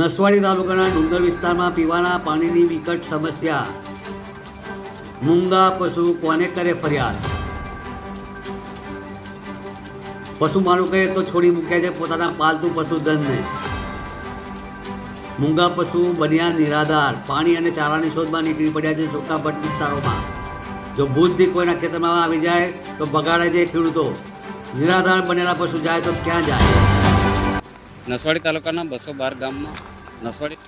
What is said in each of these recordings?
નસવાડી તાલુકાના ડુંગર વિસ્તારમાં પીવાના પાણીની વિકટ સમસ્યા. મૂંગા પશુ કોને કરે ફરિયાદ? પશુ માલિકોએ તો છોડી મૂક્યા છે પોતાના પાલતુ પશુધનને. મૂંગા પશુ બન્યા નિરાધાર. પાણી અને ચારાની શોધમાં નીકળી પડ્યા છે સોકાભટ વિસ્તારોમાં. જો ભૂતથી કોઈના ખેતરમાં આવી જાય તો બગાડે છે ખેડૂતો. નિરાધાર બનેલા પશુ જાય તો ક્યાં જાય? નસવાડી તાલુકાના બસો બાર ગામમાં, નસવાડી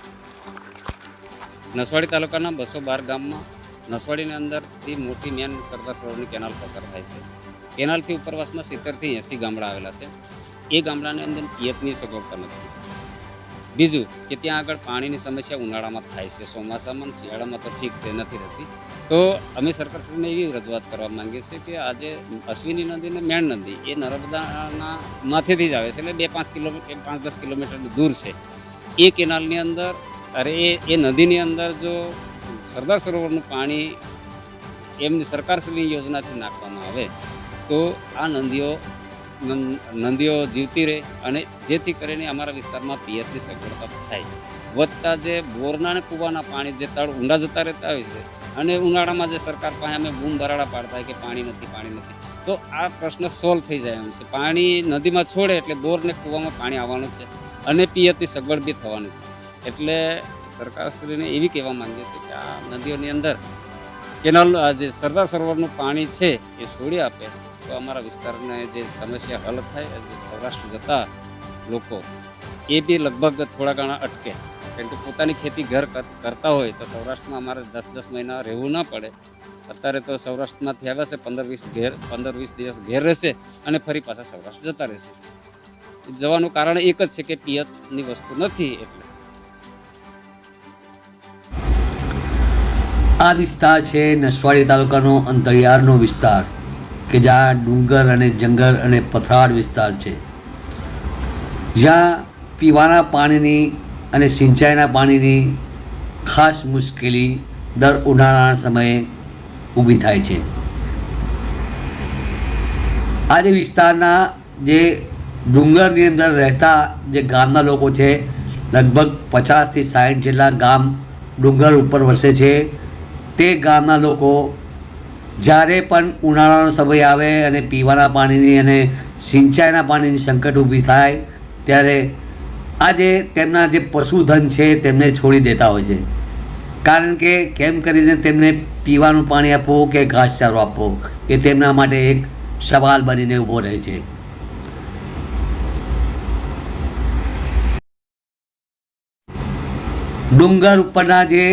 નસવાડી તાલુકાના બસો બાર ગામમાં નસવાડીની અંદરથી મોટી મેન સરદાર સરોવરની કેનાલ પસાર થાય છે. કેનાલથી ઉપરવાસમાં સિત્તેરથી એંસી ગામડા આવેલા છે. એ ગામડાની અંદર પિયતની સગવડતા નથી. બીજું કે ત્યાં આગળ પાણીની સમસ્યા ઉનાળામાં થાય છે. ચોમાસામાં શિયાળામાં તો ઠીક છે, નથી રહેતી. તો અમે સરકારશ્રીને એવી રજૂઆત કરવા માંગીએ છીએ કે આજે અશ્વિની નદી અને મેણ નદી એ નર્મદાના માથેથી જ આવે છે. એટલે બે પાંચ કિલોમીટર પાંચ દસ કિલોમીટર દૂર છે. એ કેનાલની અંદર, અરે એ એ નદીની અંદર જો સરદાર સરોવરનું પાણી એમની સરકારશ્રીની યોજનાથી નાખવામાં આવે, તો આ નદીઓ નદીઓ જીવતી રહે અને જેથી કરીને અમારા વિસ્તારમાં પિયતની સગવડતા થાય. વધતા જે બોરના અને કૂવાના પાણી, જે તળ ઊંડા જતા રહેતા હોય છે અને ઉનાળામાં જે સરકાર પાસે અમે બૂમ બરાડા પાડતા હોય કે પાણી નથી પાણી નથી, તો આ પ્રશ્ન સોલ્વ થઈ જાય એમ છે. પાણી નદીમાં છોડે એટલે બોર ને કૂવામાં પાણી આવવાનું છે અને પિયતની સગવડ બી થવાની છે. એટલે સરકારશ્રીને એવી કહેવા માંગીએ છીએ કે આ નદીઓની અંદર કેનાલ જે સરદાર સરોવરનું પાણી છે એ છોડી આપે. તો અમારા વિસ્તારને જે સમસ્યા હલ થાય અને સૌરાષ્ટ્ર જતા લોકો, એ બી લગભગ થોડા ઘણા અટકે. કેમ કે પોતાની ખેતી ઘર કરતા હોય તો સૌરાષ્ટ્રમાં અમારે દસ દસ મહિના રહેવું ના પડે. અત્યારે તો સૌરાષ્ટ્રમાંથી આવ્યા છે, પંદર, વીસ ઘેર, પંદર, વીસ દિવસ ઘેર રહેશે અને ફરી પાછા સૌરાષ્ટ્ર જતા રહેશે. જવાનું કારણ એક જ છે કે પિયતની વસ્તુ નથી એટલે. આ વિસ્તાર છે નસવાડી તાલુકાનો અંતરિયાળનો વિસ્તાર. કે જ્યાં ડુંગર અને જંગલ અને પથરાળ વિસ્તાર છે. જ્યાં પીવાના પાણીની અને સિંચાઈના પાણીની ખાસ મુશ્કેલી દર ઉનાળાના સમયે ઊભી થાય છે. આ જે વિસ્તારના જે ડુંગરની અંદર રહેતા જે ગામના લોકો છે, લગભગ પચાસથી સાઠ જેટલા ગામ ડુંગર ઉપર વસે છે. તે ગામના લોકો જ્યારે પણ ઉનાળાનો સમય આવે અને પીવાના પાણીની અને સિંચાઈના પાણીની સંકટ ઊભી થાય, ત્યારે આજે તેમના જે પશુધન છે તેમને છોડી દેતા હોય છે. કારણ કે કેમ કરીને તેમને પીવાનું પાણી આપવું કે ઘાસચારો આપવો એ તેમના માટે એક સવાલ બનીને ઊભો રહે છે. ડુંગર ઉપરના જે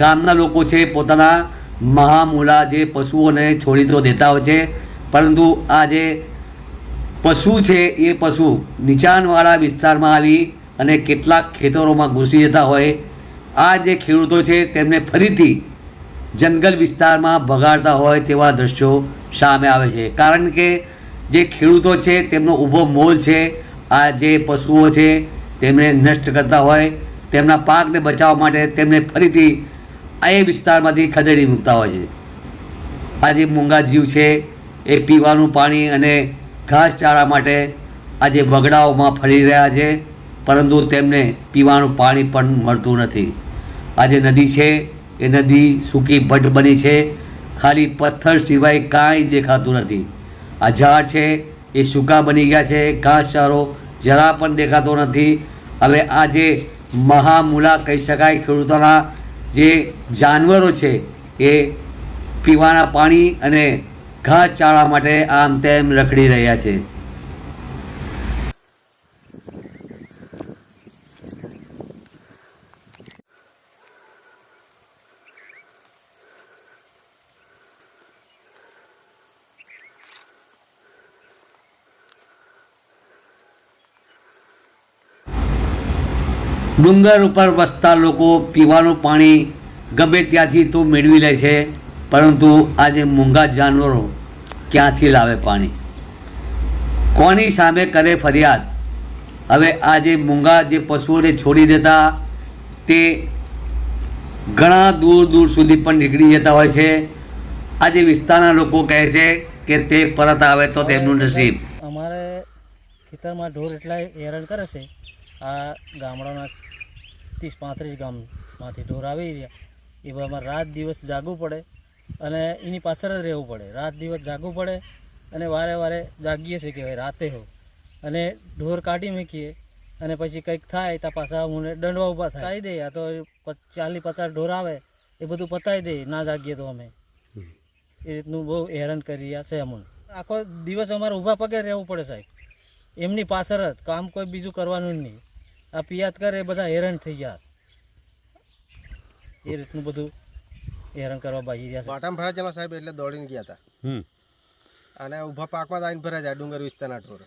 ગામના લોકો છે, પોતાના મહામૂલા જે પશુઓને છોડી તો દેતા હોય છે, પરંતુ આ જે પશુ છે, એ પશુ નીચાણવાળા વિસ્તારમાં આવી અને કેટલાક ખેતરોમાં ઘૂસી જતા હોય. આ જે ખેડૂતો છે, તેમને ફરીથી જંગલ વિસ્તારમાં ભગાડતા હોય તેવા દ્રશ્યો સામે આવે છે. કારણ કે જે ખેડૂતો છે, તેમનો ઊભો મોલ છે, આ જે પશુઓ છે, તેમને નષ્ટ કરતા હોય, તેમના પાકને બચાવવા માટે તેમને ફરીથી એ વિસ્તારમાંથી ખદેડી મૂકતા હોય છે. આ જે મૂંગા જીવ છે, એ પીવાનું પાણી અને ઘાસચારા માટે આજે બગડાઓમાં ફરી રહ્યા છે, પરંતુ તેમને પીવાનું પાણી પણ મળતું નથી. આ જે નદી છે, એ નદી સૂકી ભટ્ટ બની છે, ખાલી પથ્થર સિવાય કાંઈ દેખાતું નથી. આ ઝાડ છે, એ સૂકા બની ગયા છે ઘાસચારો જરા પણ દેખાતો નથી. હવે આ જે મહામૂલા કહી શકાય ખેડૂતોના જે જાનવરો છે એ પીવાના પાણી અને ઘાસ ચાળવા માટે આમ તેમ રખડી રહ્યા છે. ડુંગર ઉપર વસતા લોકો પીવાનું પાણી ગમે ત્યાંથી તો મેળવી લે છે, પરંતુ આજે મૂંગા જાનવરો ક્યાંથી લાવે પાણી? કોની સામે કરે ફરિયાદ? હવે આ જે મૂંગા જે પશુઓને છોડી દેતા તે ઘણા દૂર દૂર સુધી પણ નીકળી જતા હોય છે. આજે વિસ્તારના લોકો કહે છે કે તે પરત આવે તો તેમનું નસીબ. અમારે ખેતરમાં ઢોર એટલા હેરાન કરે છે. આ ગામડાના ત્રીસ પાંત્રીસ ગામમાંથી ઢોર આવી રહ્યા. એ બધામાં રાત દિવસ જાગવું પડે અને એની પાછળ જ રહેવું પડે. રાત દિવસ જાગવું પડે અને વારે વારે જાગીએ છીએ કહેવાય રાતે હો. અને ઢોર કાઢી મૂકીએ અને પછી કંઈક થાય તો પાછા હું દંડવા ઊભા થાય. દે આ તો ચાલીસ પચાસ ઢોર આવે એ બધું પતાવી દે ના જાગીએ તો અમે. એ રીતનું બહુ હેરાન કરી રહ્યા છે અમને આખો દિવસ અમારે ઊભા પગે રહેવું પડે સાહેબ. એમની પાછળ જ. કામ કોઈ બીજું કરવાનું જ નહીં. આ પિયાત કરે એ બધા હેરાન થઈ ગયા. એ રીતનું બધું હેરાન કરવા બાજી રહ્યા છે. પાટામાં ભરા જવા સાહેબ એટલે દોડીને ગયા હતા. અને ઊભા પાકમાં આવીને ભરા જાય ડુંગર વિસ્તારના ટોર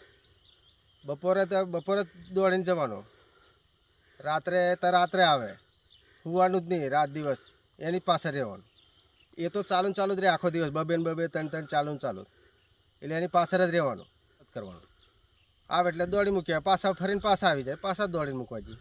બપોરે તો બપોરે જ દોડીને જવાનો. રાત્રે તો રાત્રે આવે. સુવાનું જ નહીં રાત દિવસ. એની પાસે રહેવાનું. એ તો ચાલુ ચાલુ જ રહે આખો દિવસ બબે ને બબે ત્રણ ત્રણ ચાલુ ચાલુ. એટલે એની પાછળ જ રહેવાનું કરવાનું. આવે એટલે દોડી મૂક્યા પાછા ફરીને પાછા આવી જાય. પાછા દોડીને મૂકવા જઈએ.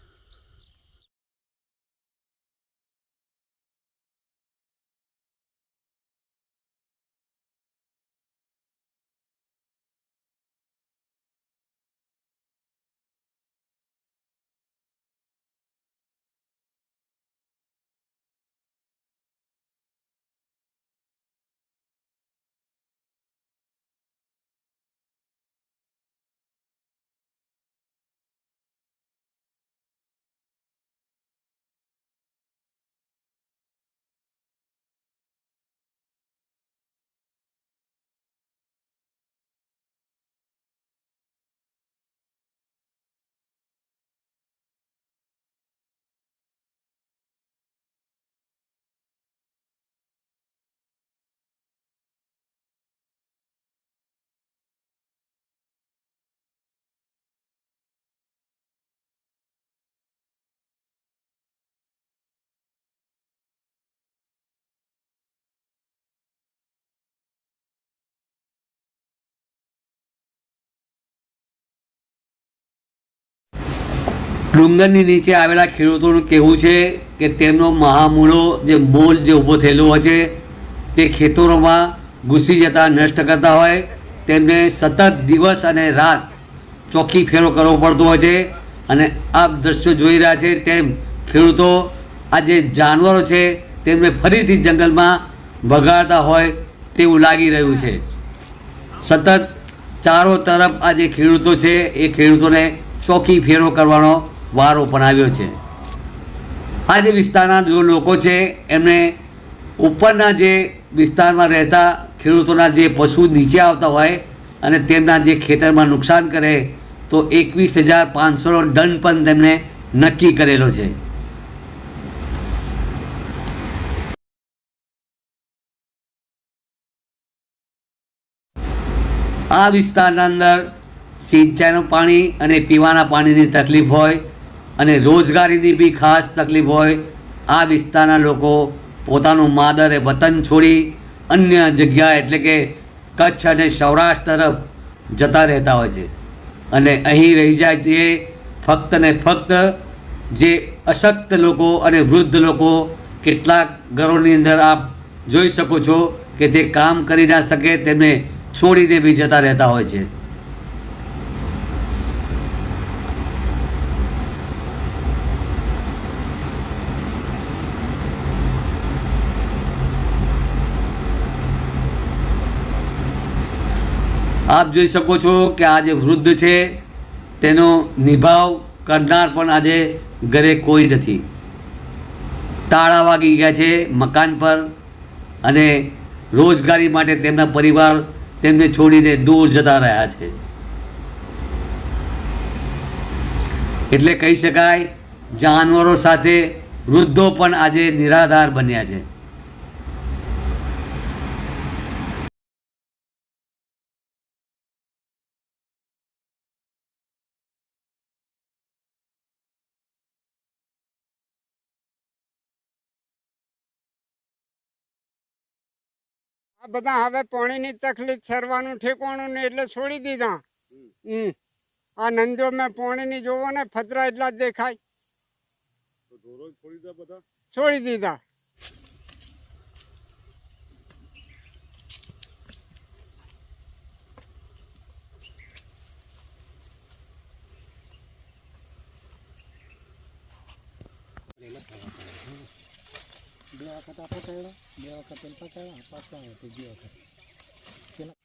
ડુંગરની નીચે આવેલા ખેડૂતોનું કહેવું છે કે તેમનો મહામૂળો જે મોલ જે ઊભો થયેલો હોય છે, તે ખેતરોમાં ઘૂસી જતા, નષ્ટ કરતા હોય. તેમને સતત દિવસ અને રાત ચોખ્ખી ફેરો કરવો પડતો હોય છે. અને આપ દ્રશ્યો જોઈ રહ્યા છે તેમ ખેડૂતો આ જે જાનવરો છે, તેમને ફરીથી જંગલમાં ભગાડતા હોય તેવું લાગી રહ્યું છે. સતત ચારો તરફ આ જે ખેડૂતો છે, એ ખેડૂતોને ચોખ્ખી ફેરો કરવાનો વારો પણ આવ્યો છે. આ જે વિસ્તારના જો લોકો છે, એમને ઉપરના જે વિસ્તારમાં રહેતા ખેડૂતોના જે પશુ નીચે આવતા હોય અને તેમના જે ખેતરમાં નુકસાન કરે, તો એકવીસ હજાર પાંચસોનો દંડ પણ તેમને નક્કી કરેલો છે. આ વિસ્તારના અંદર સિંચાઈનું પાણી અને પીવાના પાણીની તકલીફ હોય અને રોજગારીની બી ખાસ તકલીફ હોય, આ વિસ્તારના લોકો પોતાનું માદરે વતન છોડી અન્ય જગ્યા એટલે કે કચ્છ અને સૌરાષ્ટ્ર તરફ જતા રહેતા હોય છે. અને અહીં રહી જાય તે ફક્ત ને ફક્ત જે અશક્ત લોકો અને વૃદ્ધ લોકો કેટલાક ઘરોની અંદર આપ જોઈ શકો છો કે તે કામ કરી ના શકે, તેમને છોડીને બી જતા રહેતા હોય છે. આપ જોઈ શકો છો કે આ જે વૃદ્ધ છે, તેનો નિભાવ કરનાર પણ આજે ઘરે કોઈ નથી. તાળા વાગી ગયા છે મકાન પર અને રોજગારી માટે તેમના પરિવાર તેમને છોડીને દૂર જતા રહ્યા છે. એટલે કહી શકાય, જાનવરો સાથે વૃદ્ધો પણ આજે નિરાધાર બન્યા છે. આ બધા હવે પાણીની તકલીફ સરવાનું ઠેકવાનું ને એટલે છોડી દીધા. હમ. આ નંદો મેં પાણીની જોવો ને ફતરા એટલા જ દેખાય. છોડી દીધા. વખત આ પકડ્યો બે વખત પેલ પકડ્યો પાછો આવ્યો બે વખત પેલા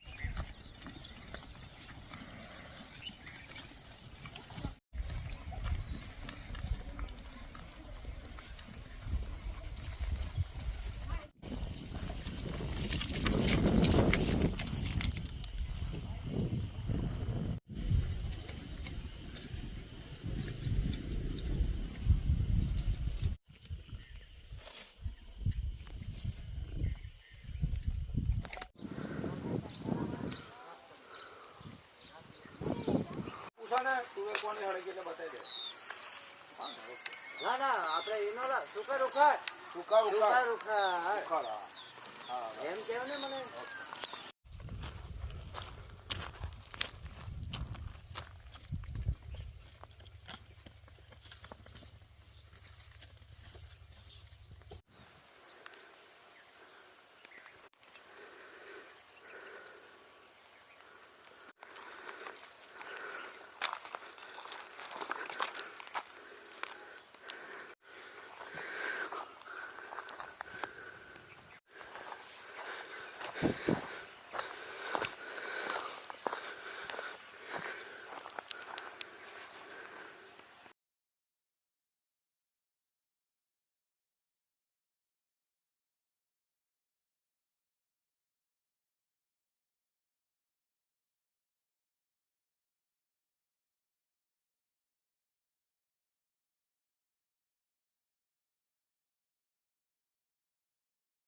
ના ના આપણે એનો સુકા રૂખા સુકા રૂખા રૂખા એમ કેવો ને મને.